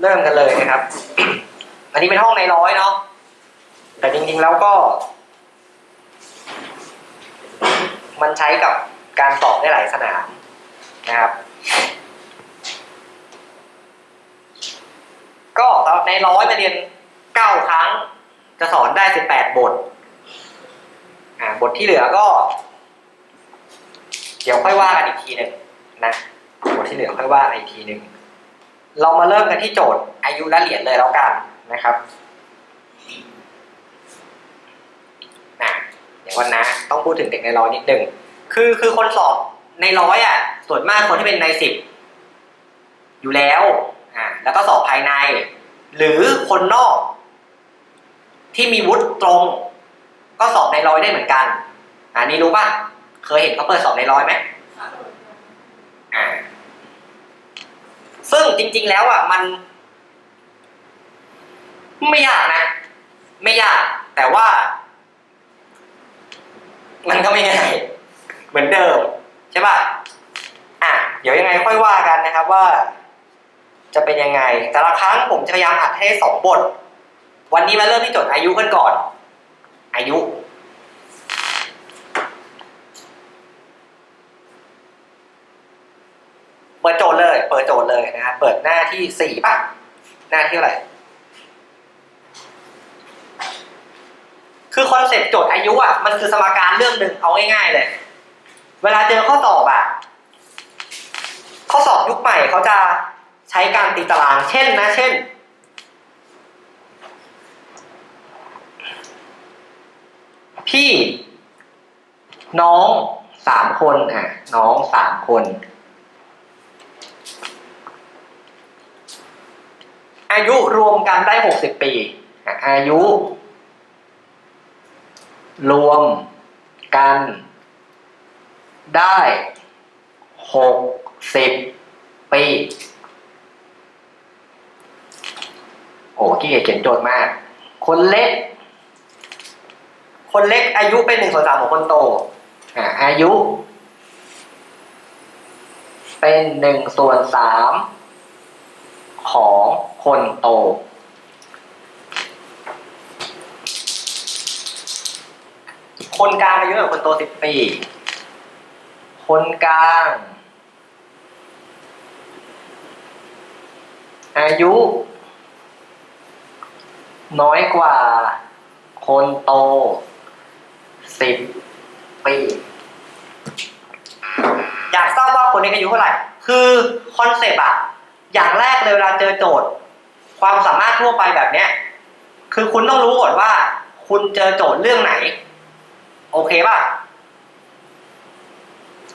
เริ่มกันเลยนะครับ อันนี้เป็นห้องในร้อยเนาะ แต่จริงๆแล้วก็ มันใช้กับการสอบได้หลายสนามนะครับ ก็สำหรับในร้อยมาเรียนเก้าครั้ง จะสอนได้สิบแปดบท อ่า บทที่เหลือก็ เดี๋ยวค่อยว่ากันอีกทีหนึ่งนะ บทที่เหลือค่อยว่ากันอีกทีหนึ่ง เรามาเริ่มกันที่โจทย์อายุและเหรียญเลยแล้วกันนะครับนะเดี๋ยววันนะต้องพูดถึงเด็กในร้อยนิดหนึ่งคือคือคนสอบในร้อยอะส่วนมากคนที่เป็นในสิบอยู่แล้วอ่าแล้วก็สอบภายใน หรือคนนอก ที่มีวุฒิตรง ก็สอบในร้อยได้เหมือนกันอันนี้รู้ป่ะเคยเห็นเขาเปิดสอบในร้อยไหมอ่า ซึ่งจริง ๆ แล้วอะมัน ไม่ยากนะ ไม่ยาก แต่ว่า มันก็ไม่ง่ายเหมือนเดิม ใช่ป่ะอะเดี๋ยวยังไงค่อยว่ากันนะครับว่า จะเป็นยังไง แต่ละครั้งผมจะพยายามอัดให้ได้สองบท วันนี้มาเริ่มที่โจทย์อายุกันก่อน อายุ เปิดโจทย์เลย เปิดโจทย์เลยนะครับเปิดหน้าที่สี่ป่ะ หน้าที่เท่าไร คือคอนเซ็ปต์โจทย์อายุอะ มันคือสมการเรื่องหนึ่งเอาง่ายๆเลย เวลาเจอข้อสอบอะ ข้อสอบยุคใหม่เขาจะใช้การตีตาราง เช่นนะ เช่น พี่น้องสามคนอะ น้องสามคน อายุรวมกันได้หกสิบปี อายุ รวมกัน ได้หกสิบปี โอ้ขี้เกียจเขียนโจทย์มาก คนเล็ก คนเล็กอายุเป็นหนึ่งส่วนสามของคนโต อ่าอายุ เป็นหนึ่งส่วนสามของ คนโต คนกลางอายุกับคนโตสิบปี คนกลาง อายุ น้อยกว่า คนโตสิบปีอยากทราบว่าคนนี้อายุเท่าไหร่ คือคอนเซปต์อะอย่างแรกเลยเวลาเจอโจทย์ ความสามารถทั่วไปแบบเนี้ย คือคุณต้องรู้ก่อนว่า คุณเจอโจทย์เรื่องไหน โอเคป่ะ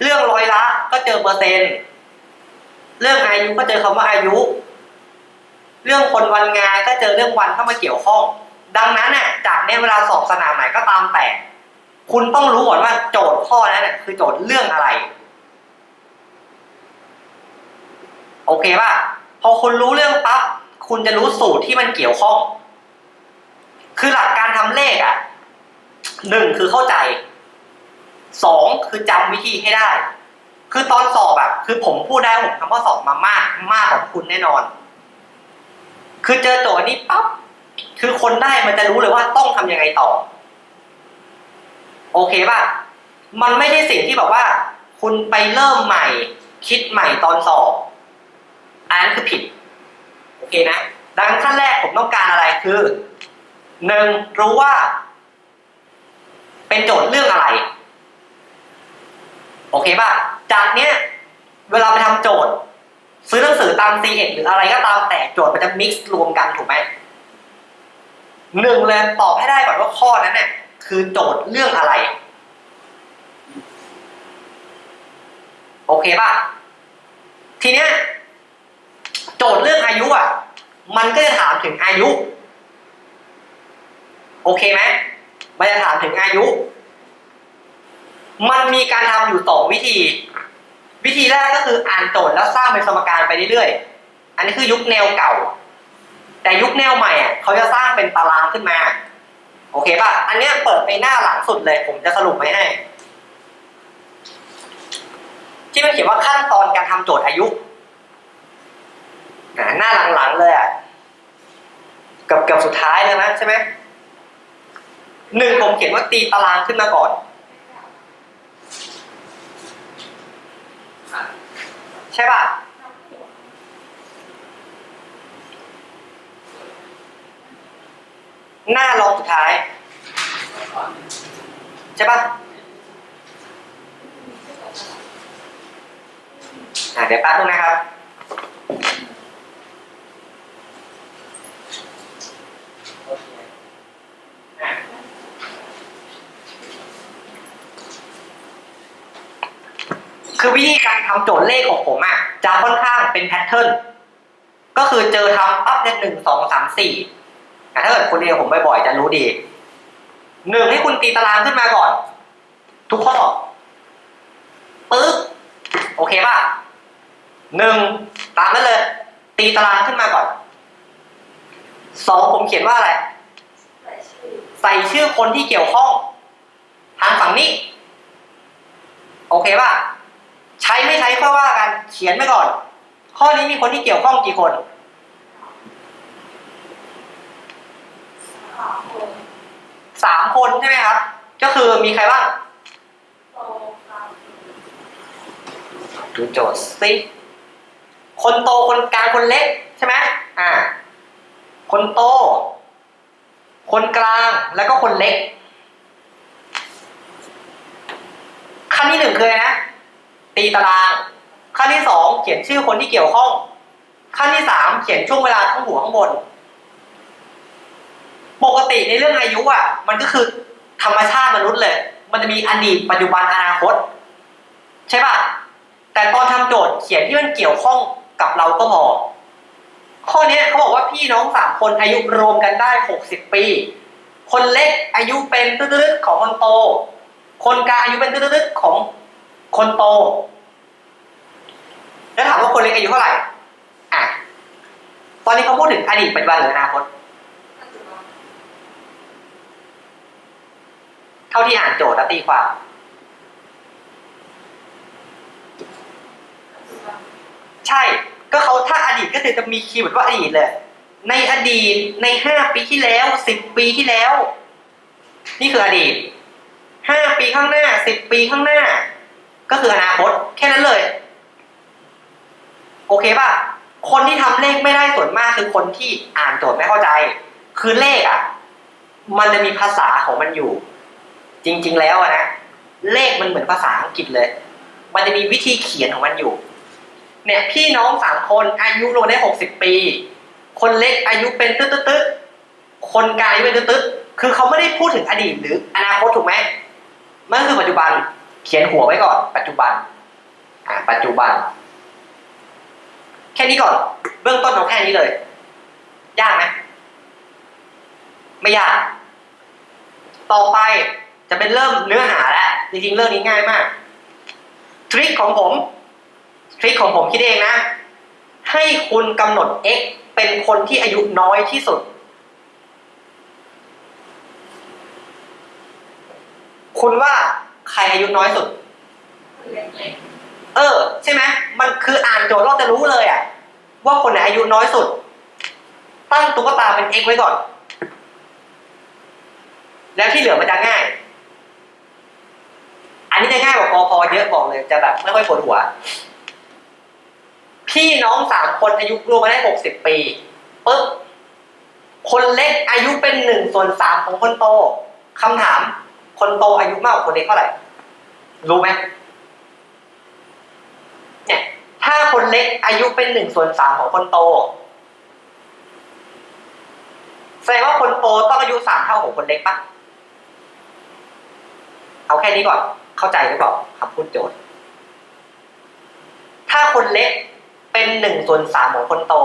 เรื่องร้อยละก็เจอเปอร์เซ็นต์เรื่องอายุก็เจอคำว่าอายุ เรื่องคนวันงานก็เจอเรื่องวันเข้ามาเกี่ยวข้อง ดังนั้นน่ะ จากเนี้ยเวลาสอบสนามไหนก็ตามแต่ คุณต้องรู้ก่อนว่าโจทย์ข้อนั้นน่ะคือโจทย์เรื่องอะไร โอเคป่ะพอคุณรู้เรื่องปั๊บ คุณจะรู้สูตรที่มันเกี่ยวข้อง คือหลักการทำเลขอะหนึ่งคือเข้าใจสองคือจำวิธีให้ได้ คือตอนสอบอะ คือผมพูดได้ผมทำข้อสอบมามากมากกว่าคุณแน่นอน คือเจอโจทย์นี้ปั๊บคือคนได้มันจะรู้เลยว่าต้องทำยังไงต่อ โอเคป่ะ มันไม่ใช่สิ่งที่แบบว่า คุณไปเริ่มใหม่ คิดใหม่ตอนสอบอันนั้นคือผิด อเคนะ ดังนั้นขั้นแรกผมต้องการอะไรคือหนึ่งรู้ว่า เป็นโจทย์เรื่องอะไร โอเคป่ะ จากเนี้ย เวลาไปทำโจทย์ ซื้อหนังสือตาม c ีเหรืออะไรก็ตามแต่โจทย์มันจะมิกซ์รวมกันถูกไหมหนึ่งเลยตอบให้ได้ก่อนว่าข้อนั้นเนี่ยคือโจทย์เรื่องอะไร โอเคป่ะ ทีเนี้ย โจทย์เรื่องอายุอะ มันก็จะถามถึงอายุ โอเคไหมมันจะถามถึงอายุ มันมีการทำอยู่สองวิธี วิธีแรกก็คืออ่านโจทย์แล้วสร้างเป็นสมการไปเรื่อยๆ อันนี้คือยุคแนวเก่า แต่ยุคแนวใหม่อะเขาจะสร้างเป็นตารางขึ้นมา โอเคป่ะ อันเนี้ยเปิดไปหน้าหลังสุดเลย ผมจะสรุปไว้ให้ที่มันเขียนว่าขั้นตอนการทำโจทย์อายุ หน้าหลังๆเลยอะกับกับสุดท้ายเลยนะใช่ไหมหนึ่งผมเขียนว่าตีตารางขึ้นมาก่อน ใช่ป่ะหน้ารองสุดท้าย ใช่ป่ะอ่าเดี๋ยวแป๊บนึงนะครับ คือวิธีการทำโจทย์เลขของผมอะจะค่อนข้างเป็นแพทเทิร์นก็คือเจอทำปั๊บเนี่ยหนึ่งสองสามสี่ถ้าเกิดคุณเรียนผมบ่อยๆจะรู้ดีหนึ่งให้คุณตีตารางขึ้นมาก่อน ทุกข้อปึ๊บโอเคป่ะหนึ่งตามนั้นเลย ตีตารางขึ้นมาก่อนสองผมเขียนว่าอะไร ใส่ชื่อคนที่เกี่ยวข้อง ทางฝั่งนี้ โอเคป่ะ ใช้ไม่ใช้ค่อยว่ากันเขียนไปก่อน ข้อนี้มีคนที่เกี่ยวข้องกี่คนสามคนใช่ไหมครับ ก็คือมีใครบ้างดูโจทย์สิคนโตคนกลางคนเล็กใช่ไหมอ่า คนโต คนกลางแล้วก็คนเล็กขั้นที่หนึ่งคืออะไรนะ ตีตาราง ขั้นที่สองเขียนชื่อคนที่เกี่ยวข้อง ขั้นที่สามเขียนช่วงเวลาข้างหัวข้างบน ปกติในเรื่องอายุอะ มันก็คือธรรมชาติมนุษย์เลย มันจะมีอดีตปัจจุบันอนาคต ใช่ป่ะ แต่ตอนทำโจทย์เขียนที่มันเกี่ยวข้องกับเราก็พอ ข้อเนี้ยเขาบอกว่าพี่น้องสามคนอายุรวมกันได้หกสิบปี คนเล็กอายุเป็นตืดๆของคนโต คนกลางอายุเป็นตืดๆของ คนโต แล้วถามว่าคนเล็กอายุเท่าไหร่ อะ ตอนนี้เขาพูดถึงอดีตปัจจุบันหรืออนาคต เท่าที่อ่านโจทย์และตีความ ใช่ ก็เขาถ้าอดีตก็คือจะมีคีย์เวิร์ดว่าอดีตเลย ในอดีตในห้าปีที่แล้วสิบปีที่แล้ว นี่คืออดีตห้าปีข้างหน้าสิบปีข้างหน้า ก็คืออนาคตแค่นั้นเลย โอเคป่ะ คนที่ทำเลขไม่ได้ส่วนมากคือคนที่อ่านโจทย์ไม่เข้าใจ คือเลขอะ มันจะมีภาษาของมันอยู่ จริง ๆ แล้วนะเลขมันเหมือนภาษาอังกฤษเลย มันจะมีวิธีเขียนของมันอยู่ เนี่ย พี่น้องสามคนอายุรวมได้หกสิบปี คนเล็กอายุเป็นตึ๊ดตึ๊ดคนกลางอายุเป็นตึ๊ดตึ๊ดคือเขาไม่ได้พูดถึงอดีตหรืออนาคตถูกไหมมันคือปัจจุบัน เขียนหัวไว้ก่อน ปัจจุบัน อ่า ปัจจุบัน แค่นี้ก่อน เบื้องต้นเอาแค่นี้เลย ยากไหมไม่ยาก ต่อไปจะเป็นเริ่มเนื้อหาแล้วจริงๆเรื่องนี้ง่ายมาก ทริคของผม ทริคของผมคิดเองนะ ให้คุณกำหนด x เป็นคนที่อายุน้อยที่สุด คุณว่า ใครอายุน้อยสุด เออ ใช่ไหมมันคืออ่านโจทย์เราจะรู้เลยอะว่าคนไหนอายุน้อยสุด ตั้งตุ๊กตาเป็น x ไว้ก่อน แล้วที่เหลือมันจะง่าย อันนี้จะง่ายกว่ากอพอเยอะบอกเลยจะแบบไม่ค่อยปวดหัว พี่น้องสามคนอายุรวมมาได้หกสิบปีปึ๊บคนเล็กอายุเป็นหนึ่งส่วนสามของคนโตคำถาม คนโตอายุมากกว่าคนเล็กเท่าไหร่ รู้ไหมเนี่ย ถ้าคนเล็กอายุเป็นหนึ่งส่วนสามของคนโต แสดงว่าคนโตต้องอายุสามเท่าของคนเล็กปะเอาแค่นี้ก่อน เข้าใจหรือเปล่าคำพูดโจทย์ ถ้าคนเล็กเป็นหนึ่งส่วนสามของคนโต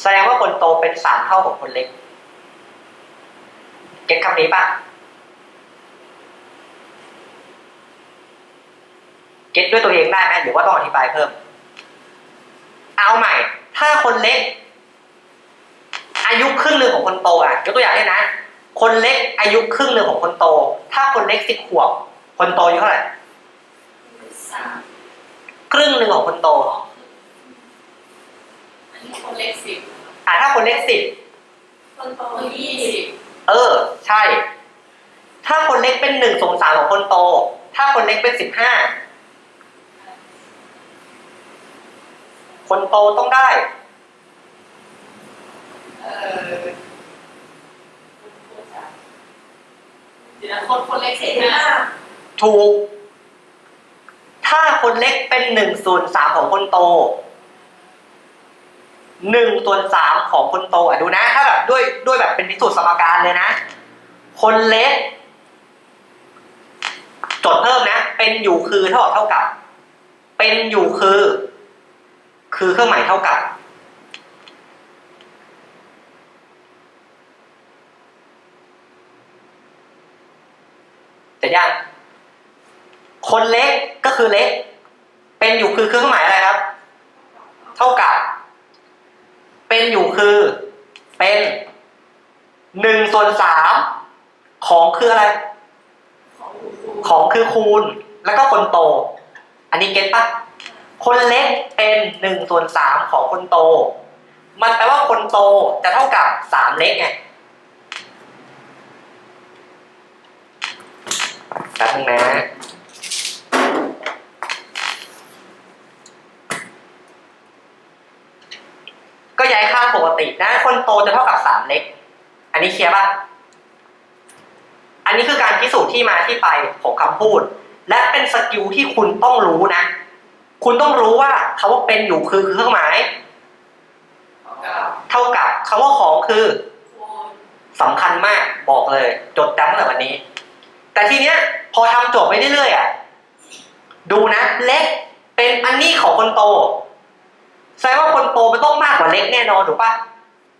แสดงว่าคนโตเป็นสามเท่าของคนเล็ก เก็ตคำนี้ปะ ก็ตด้วยตัวเองได้ไหมหรือว่าต้องอธิบายเพิ่ม เอาใหม่ ถ้าคนเล็ก อายุครึ่งหนึ่งของคนโตอะยกตัวอย่างเลยนะ คนเล็กอายุครึ่งหนึ่งของคนโต ถ้าคนเล็กสิบขวบ คนโตอายุเท่าไหร่ครึ่งหนึ่งของคนโตอันนี้คนเล็กสิบอ่าถ้าคนเล็กสิบคนโตยี่สิบเออ ใช่ ถ้าคนเล็กเป็นหนึ่งส่วนสามของคนโต ถ้าคนเล็กเป็นสิบห้า คนโตต้องได้เออเดี๋ยวนะคนคนเล็กสิบห้าถูก ถ้าคนเล็กเป็นหนึ่งส่วนสามของคนโตหนึ่งส่วนสามของคนโตอะดูนะ ถ้าแบบด้วยด้วยแบบเป็นพิสูจน์สมการเลยนะ คนเล็กจดเพิ่มนะ เป็นอยู่คือเท่ากับเท่ากับ เป็นอยู่คือ คือเครื่องหมายเท่ากับเสร็จยังคนเล็กก็คือเล็ก เป็นอยู่คือเครื่องหมายอะไรครับ เท่ากับ เป็นอยู่คือ เป็นหนึ่งส่วนสามของคืออะไร ของครูของคือคูณ แล้วก็คนโต อันนี้เก็ตปะ คนเล็กเป็นหนึ่งส่วนสามของคนโต มันแปลว่าคนโตจะเท่ากับสามเล็กไงแป๊บนึงนะก็ย้ายค่าปกตินะคนโตจะเท่ากับสามเล็ก อันนี้เคลียร์ป่ะ อันนี้คือการพิสูจน์ที่มาที่ไปของคำพูด และเป็นสกิลที่คุณต้องรู้นะ คุณต้องรู้ว่าคาว่าเป็นอยู่คือเครื่องหมายกับเท่ากับคาว่าของคือคูณสำคัญมากบอกเลย จดจำตั้งแต่วันนี้ แต่ทีเนี้ย พอทำโจทย์ไปเรื่อยๆอะดูนะ เล็กเป็นอันนี้ของคนโตแสดงว่าคนโตมันต้องมากกว่าเล็กแน่นอนถูกปะ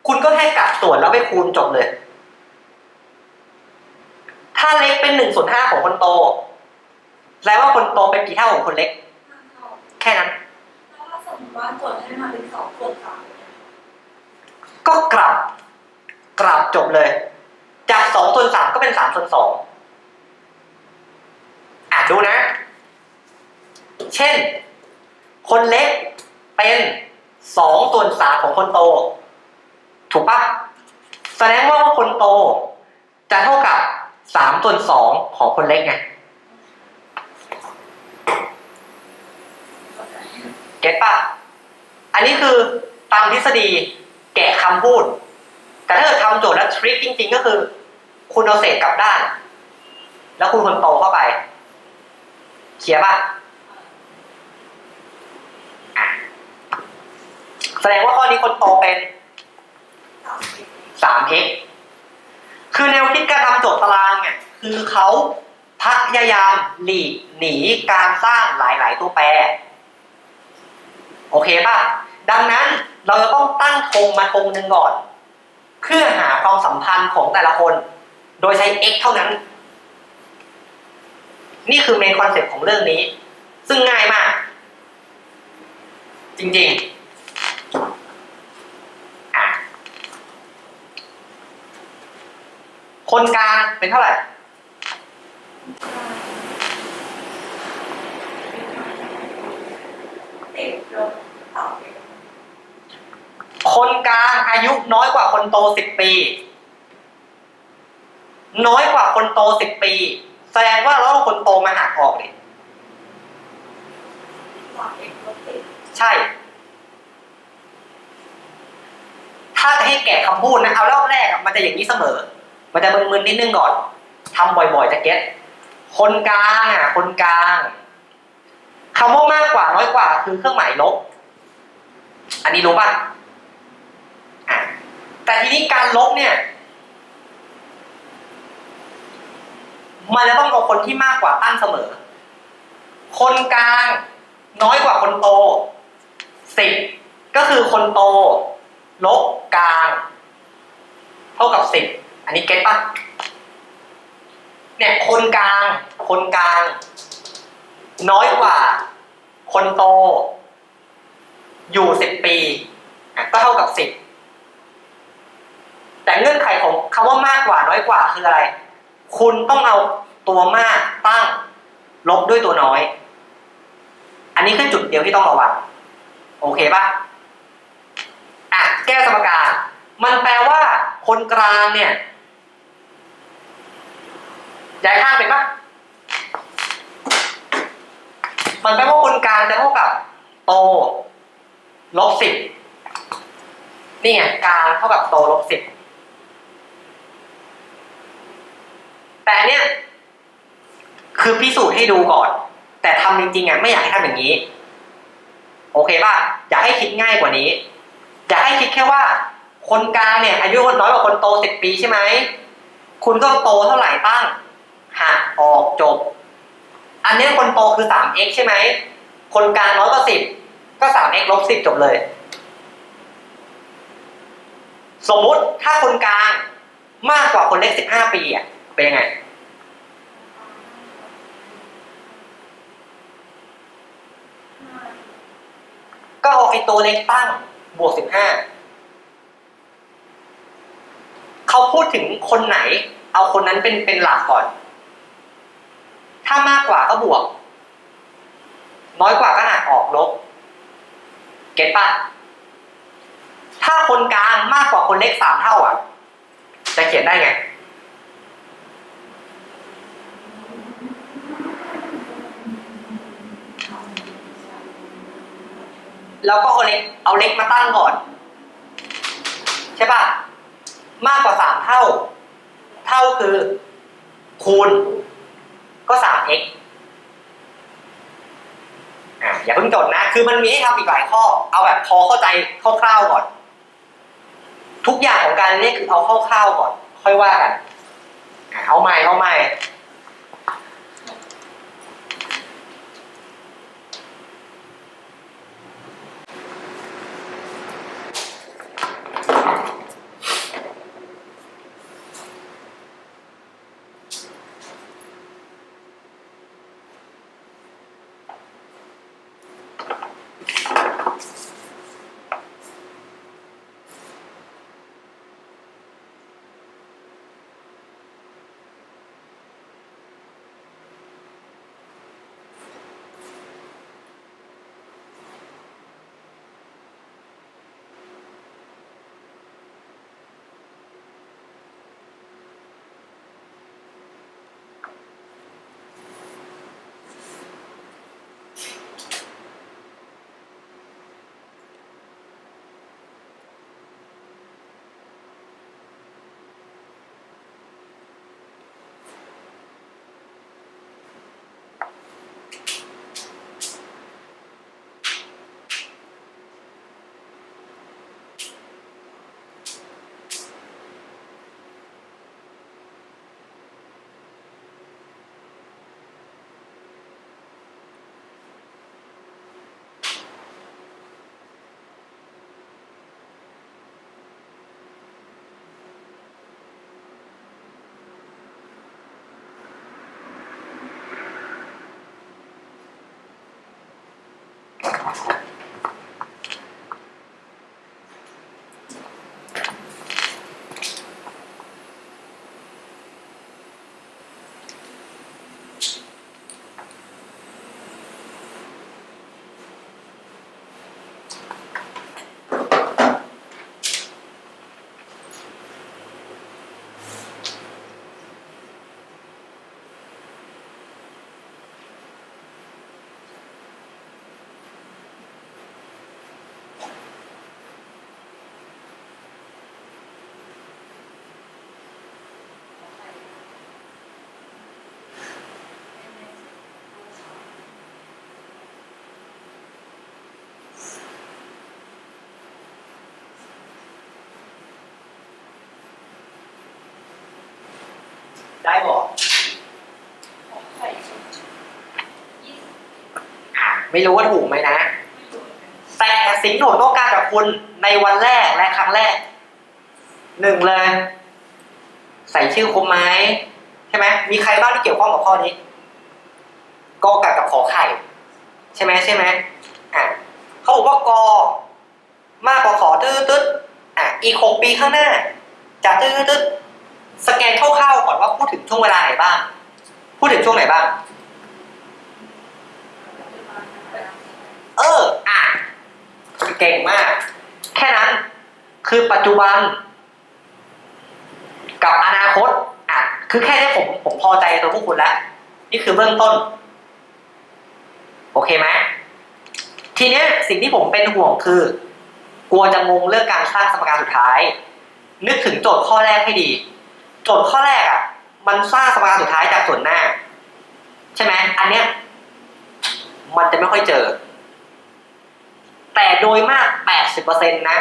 คุณก็แค่กลับส่วนแล้วไปคูณจบเลย ถ้าเล็กเป็นหนึ่งส่วนห้าของคนโตแสดงว่าคนโตเป็นกี่เท่าของคนเล็กแค่นั้น ถ้าสมมติว่าโจทย์ให้มาเป็นสองส่วนสามก็กลับ กลับจบเลย จากสองส่วนสามก็เป็นสามส่วนสองอะดูนะ เช่น คนเล็กเป็นสองส่วนสามของคนโต ถูกปะแสดงว่าว่าคนโต จะเท่ากับสามส่วนสองของคนเล็กไง เข้าใจ เก็ตปะอันนี้คือตามทฤษฎีแกะคำพูด แต่ถ้าเกิดทำโจทย์แล้วทริคจริง ๆ ก็คือ คุณเอาเศษกลับด้าน แล้วคุณคนโตเข้าไปเขียนปะอะ แสดงว่าข้อนี้คนโตเป็นสามสิบ 3x คือแนวคิดการทำโจทย์ตารางเนี่ยคือเขาพยายามหลีกหนีการสร้างหลาย ๆ ตัวแปร โอเคป่ะ ดังนั้นเราจะต้องตั้งธงมาธงหนึ่งก่อน เพื่อหาความสัมพันธ์ของแต่ละคน โดยใช้ x เท่านั้น นี่คือเมนคอนเซ็ปต์ของเรื่องนี้ ซึ่งง่ายมาก จริงๆคนกลางเป็นเท่าไหร่ ติดลบต่อไป คนกลาง อายุน้อยกว่าคนโตสิบปี น้อยกว่าคนโตสิบปี แสดงว่าเราคนโตมาหักออกเอ็กซ์ลบติดใช่ ถ้าจะให้แกะคำพูดนะเอารอบแรกมันจะอย่างนี้เสมอ มันจะมึนๆนิดนึงก่อนทำบ่อยๆจะเก็ตคนกลางอะ คนกลางคำว่ามากกว่าน้อยกว่า คือเครื่องหมายลบ อันนี้รู้ป่ะ แต่ทีนี้การลบเนี่ย มันจะต้องเอาคนที่มากกว่าตั้งเสมอ คนกลางน้อยกว่าคนโตสิบก็คือคนโต ลบกลาง เท่ากับสิบอันนี้เก็ตปะเนี่ยคนกลาง คนกลาง น้อยกว่า คนโต อยู่สิบปี ก็เท่ากับสิบ แต่เงื่อนไขของคำว่ามากกว่าน้อยกว่าคืออะไร คุณต้องเอาตัวมากตั้งลบด้วยตัวน้อย อันนี้คือจุดเดียวที่ต้องระวัง โอเคปะแก้สมการ มันแปลว่าคนกลางเนี่ยย้ายข้างเป็นปะมันแปลว่าคนกลางจะเท่ากับโตลบสิบนี่ไงกลางเท่ากับโตลบสิบ แต่เนี่ย คือพิสูจน์ให้ดูก่อน แต่ทำจริงๆอะไม่อยากให้ทำอย่างนี้ โอเคป่ะอยากให้คิดง่ายกว่านี้ อยากให้คิดแค่ว่า คนกลางเนี่ย อายุคนน้อยกว่าคนโตสิบปีใช่ไหมคุณก็โตเท่าไหร่ตั้งหักออกจบ อันเนี้ยคนโตคือสาม x ใช่ไหมคนกลางน้อยกว่าสิบก็สาม x ลบสิบจบเลยสมมุติถ้าคนกลางมากกว่าคนเล็กสิบห้าปีอะ เป็นยังไงก็เอาไอตัวเล็กตั้งบวกสิบห้าเขาพูดถึงคนไหน เอาคนนั้นเป็นเป็นหลักก่อน ถ้ามากกว่าก็บวก น้อยกว่าก็หักออกลบ เก็ตปะถ้าคนกลางมากกว่าคนเล็กสามเท่าอะ จะเขียนได้ไง แล้วก็เอาเล็กเอาเล็กมาตั้งก่อน ใช่ปะมากกว่าสามเท่า เท่าคือ คูณ ก็สาม x อะอย่าเพิ่งจดนะ คือมันมีให้ทำอีกหลายข้อ เอาแบบพอเข้าใจคร่าวๆก่อน ทุกอย่างของการเรียกคือเอาคร่าวๆก่อน ค่อยว่ากัน เอาใหม่เอาใหม่ ได้บอกไข่ยี่สิบอะไม่รู้ว่าถูกไหมนะ แต่สิงที่ผมต้องการจากคุณในวันแรกและครั้งแรก หนึ่งเลย ใส่ชื่อครบไหมใช่ไหมมีใครบ้างที่เกี่ยวข้องกับข้อนี้กอกับกับขอไข่ ใช่ไหมใช่ไหมอะเขาบอกว่ากอมากกว่าขอตื้อตึ๊ดอะอีกหกปีข้างหน้าจะตื้อตึ๊ด สแกนคร่าวๆก่อนว่าพูดถึงช่วงเวลาไหนบ้าง พูดถึงช่วงไหนบ้าง เออ อะ เก่งมาก แค่นั้น คือปัจจุบัน กับอนาคต อะ คือแค่นี้ผมผมพอใจตัวพวกคุณแล้ว นี่คือเบื้องต้น โอเคไหมทีเนี้ยสิ่งที่ผมเป็นห่วงคือ กลัวจะงงเรื่องการสร้างสมการสุดท้าย นึกถึงโจทย์ข้อแรกให้ดี จทย์ข้อแรกอะ มันสร้างสมการสุดท้ายจากส่วนหน้า ใช่ไหมอันเนี้ย มันจะไม่ค่อยเจอ แต่โดยมาก80%นตนะ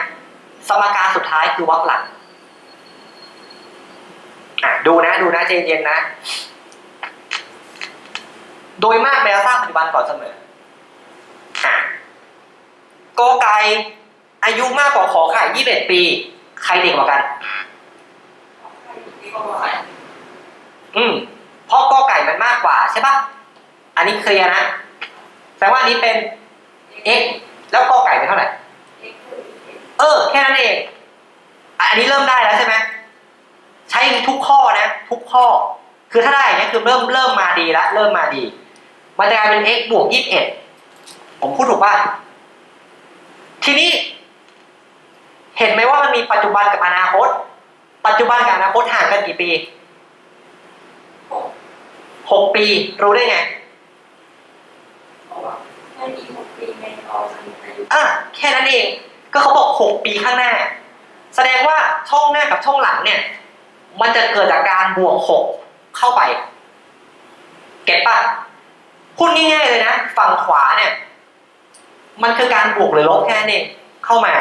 สมการสุดท้ายคือวรรคหลังอะดูนะ ดูนะใจเย็นๆนะ โดยมากแมวสร้างปัจจุบันก่อนเสมออะกอไก่อายุมากกว่าขอไข่21ปี ใครเด็กกว่ากัน อืมเพราะกอไก่มันมากกว่าใช่ปะอันนี้เคลียร์นะ แสดงว่าอันนี้เป็น x แล้วกอไก่เป็นเท่าไหร่ เออ แค่นั้นเอง อันนี้เริ่มได้แล้วใช่ไหมใช้ทุกข้อนะ ทุกข้อ คือถ้าได้อย่างเนี้ยคือเริ่มเริ่มมาดีแล้วเริ่มมาดี มันจะกลายเป็น x บวกยี่สิบเอ็ดผมพูดถูกป่ะทีนี้ เห็นไหมว่ามันมีปัจจุบันกับอนาคต ปัจจุบันกับอนาคตห่างกันกี่ปีหกปี รู้ได้ไงไม่มีหกปีในออกจากอายุอะแค่นั้นเอง ก็เขาบอกหกปีข้างหน้า แสดงว่าช่องหน้ากับช่องหลังเนี่ย มันจะเกิดจากการบวกหกเข้าไป เก็ตปะพูดง่ายๆเลยนะ ฝั่งขวาเนี่ย มันคือการบวกหรือลบแค่นั้นเองเข้ามา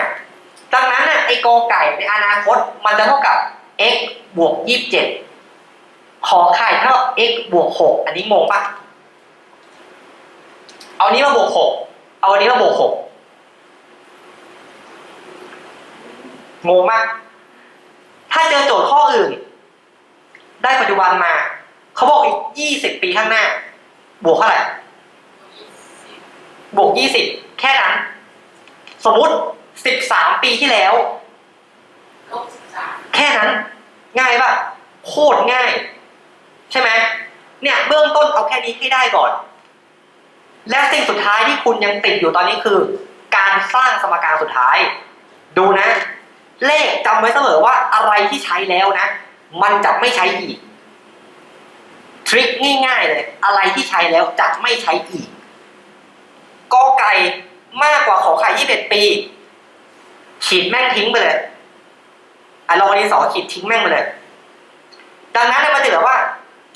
ดังนั้นน่ะไอกอไก่ในอนาคตมันจะเท่ากับ x บวกยี่สิบเจ็ดขอไข่เท่า x บวกหกอันนี้งงปะเอาอันนี้มาบวกหกเอาอันนี้มาบวกหกงงมาก ถ้าเจอโจทย์ข้ออื่น ได้ปัจจุบันมา เขาบอกอีกยี่สิบปีข้างหน้า บวกเท่าไหร่ บวกยี่สิบแค่นั้น สมมุติสิบสามปีที่แล้วลบสิบสาม ง่ายป่ะโคตรง่าย ใช่ไหมเนี่ยเบื้องต้นเอาแค่นี้ให้ได้ก่อน และสิ่งสุดท้ายที่คุณยังติดอยู่ตอนนี้คือ การสร้างสมการสุดท้าย ดูนะ เลขจำไว้เสมอว่าอะไรที่ใช้แล้วนะ มันจะไม่ใช้อีกทริคง่ายๆเลยอะไรที่ใช้แล้วจะไม่ใช้อีกกอไก่มากกว่าขอไข่ยี่สิบปีขีดแม่งทิ้งไปเลย อะลองอันที่สอขีดทิ้งแม่งไปเลย ดังนั้นเนี่ยมันจะเหลือว่า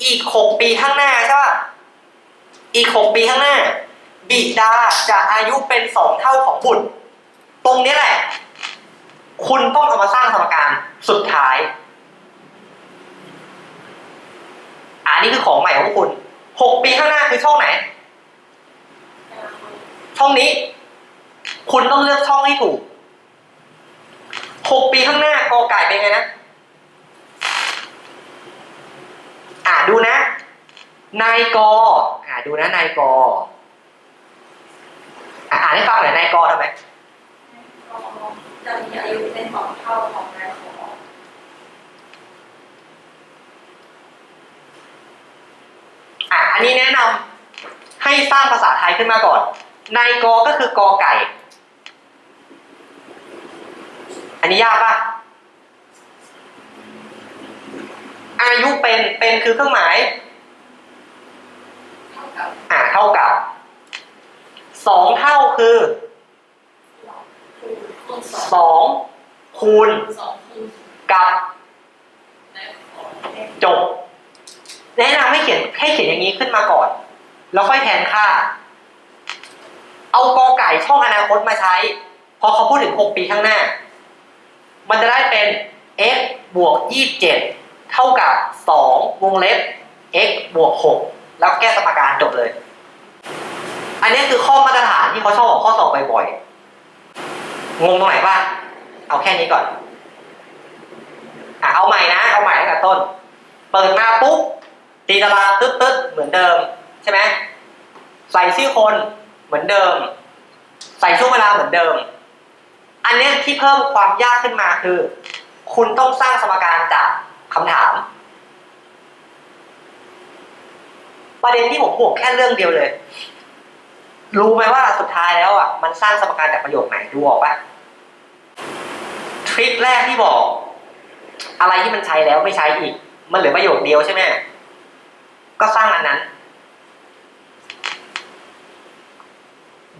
อีกหกปีข้างหน้าใช่ป่ะอีกหกปีข้างหน้า บิดาจะอายุเป็นสองเท่าของบุตร ตรงนี้แหละ คุณต้องเอามาสร้างสมการสุดท้ายอันนี้คือของใหม่ของคุณหกปีข้างหน้าคือช่องไหน ช่องนี้ คุณต้องเลือกช่องให้ถูก หกปีข้างหน้ากอไก่เป็นไงนะ อ่าดูนะ นายกออ่าดูนะนายกออ่าอ่านให้ฟังหน่อยนายกอทำไมจะมีอายุเป็นสองเท่าของนายขออะอันนี้แนะนำให้สร้างภาษาไทยขึ้นมาก่อนนายกอก็คือกอไก่ อันนี้ยากปะอายุเป็นเป็นคือเครื่องหมายเท่ากับอ่าเท่ากับสองเท่าคือคูณสองสองคูณสองคูณกับในของจบแนะนำให้เขียนให้เขียนอย่างนี้ขึ้นมาก่อน แล้วค่อยแทนค่า เอากอไก่ช่องอนาคตมาใช้ พอเขาพูดถึง 6 ปีข้างหน้า มันจะได้เป็น x บวก 27 เท่ากับ 2 วงเล็บ x บวก 6 แล้วแก้สมการจบเลย อันนี้คือข้อมาตรฐานที่เขาชอบออกข้อสอบบ่อยๆ งงตรงไหนบ้างเอาแค่นี้ก่อนอะเอาใหม่นะ เอาใหม่ตั้งแต่ต้น เปิดมาปุ๊บ ตีตารางตึ๊ดตึ๊ดเหมือนเดิม ใช่ไหม ใส่ชื่อคนเหมือนเดิม ใส่ช่วงเวลาเหมือนเดิม อันนี้ที่เพิ่มความยากขึ้นมาคือ คุณต้องสร้างสมการจากคำถาม ประเด็นที่ผมห่วงแค่เรื่องเดียวเลย รู้ไหมว่าสุดท้ายแล้วอะมันสร้างสมการจากประโยคไหนดูออกปะททริคแรกที่บอก อะไรที่มันใช้แล้วไม่ใช้อีก มันเหลือประโยคเดียวใช่ไหมก็สร้างอันนั้น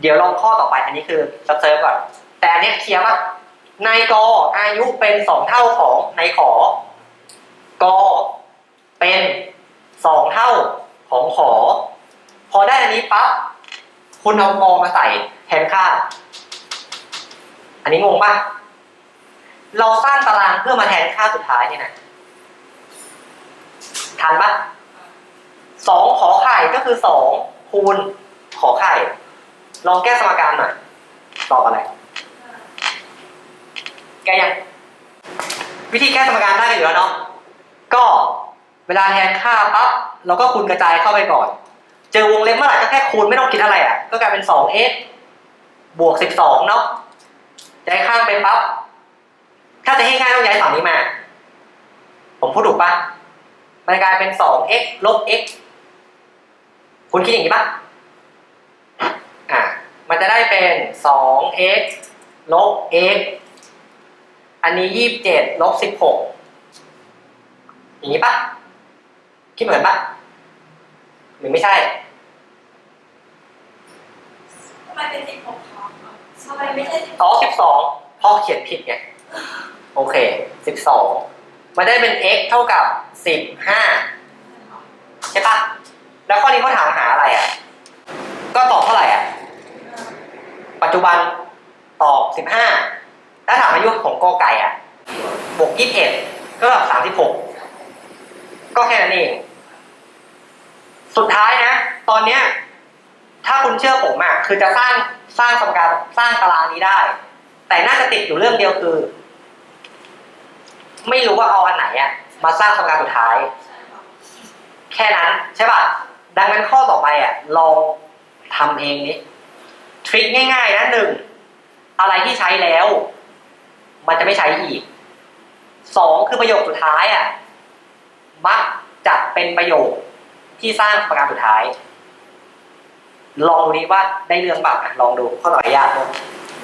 เดี๋ยวลองข้อต่อไปอันนี้คือสเซิร์ฟก่อน แต่อันเนี้ยเคลียร์ป่ะนายกอายุเป็นสองเท่าของนายขอกเป็นสองเท่าของขอ พอได้อันนี้ปั๊บคุณเอากมาใส่แทนค่า อันนี้งงป่ะเราสร้างตารางเพื่อมาแทนค่าสุดท้ายนี่นะทันปะสองขอไข่ก็คือสองคูณขอไข่ ลองแก้สมการหน่อยตอบอะไร แก้ยัง วิธีแก้สมการได้กันอยู่แล้วเนาะก็เวลาแทนค่าปั๊บเราก็คูณกระจายเข้าไปก่อน เจอวงเล็บเมื่อไหร่ก็แค่คูณไม่ต้องคิดอะไรอะ ก็กลายเป็น 2x บวก 12 เนาะย้ายข้างไปปั๊บถ้าจะให้ง่ายต้องย้ายฝั่งนี้มา ผมพูดถูกปะมันกลายเป็น 2x ลบ x คุณคิดอย่างนี้ปะอะมันจะได้เป็น 2x ลบ x อันนี้27ลบ16อย่างนี้ปะคิดเหมือนปะหรือไม่ใช่ทำไมเป็นสิบหกคะทำไมไม่ใช่สิบอ๋อสิบสองพ่อเขียนผิดไงโอเคสิบสองมันได้เป็น x เท่ากับสิบห้าใช่ปะแล้วข้อนี้เขาถามหาอะไรอะ ก็ตอบเท่าไหร่อะ ปัจจุบันตอบสิบห้าแล้วถามอา ยุของกอไก่อะบวกยี่สิบเอ็ดก็แบบสามสิบหกก็แค่นั้นเอง สุดท้ายนะ ตอนเนี้ย ถ้าคุณเชื่อผมอะคือจะสร้างสร้างสมการสร้างตารางนี้ได้ แต่น่าจะติดอยู่เรื่องเดียวคือ ไม่รู้ว่าเอาอันไหนอะมาสร้างสมการสุดท้าย แค่นั้นใช่ป่ะดังนั้นข้อต่อไปอะลองทำเองนี้ทริคง่ายๆนะหนึ่งอะไรที่ใช้แล้ว มันจะไม่ใช้อีกสองคือประโยคสุดท้ายอะมักจะเป็นประโยคที่สร้างสมการสุดท้าย ลองดูนี้ว่าได้เรื่องบ้างลองดูข้อต่อไปยากเนอะ